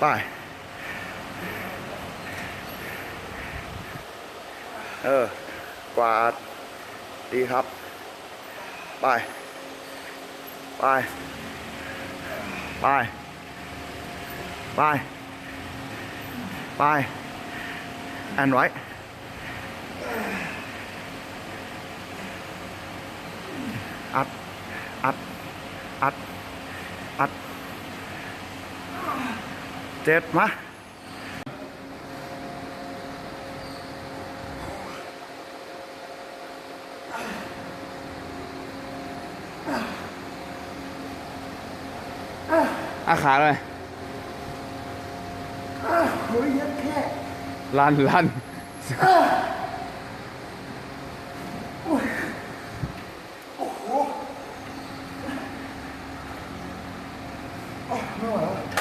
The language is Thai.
ไปเออกวาด ดีครับ ไป ไป ไป ไป ไปแอนไว้อัด อัด อัด อัด เจ็ดมะอาขาเลยรัดลันลันโอ้โหไม่ไหวแล้ว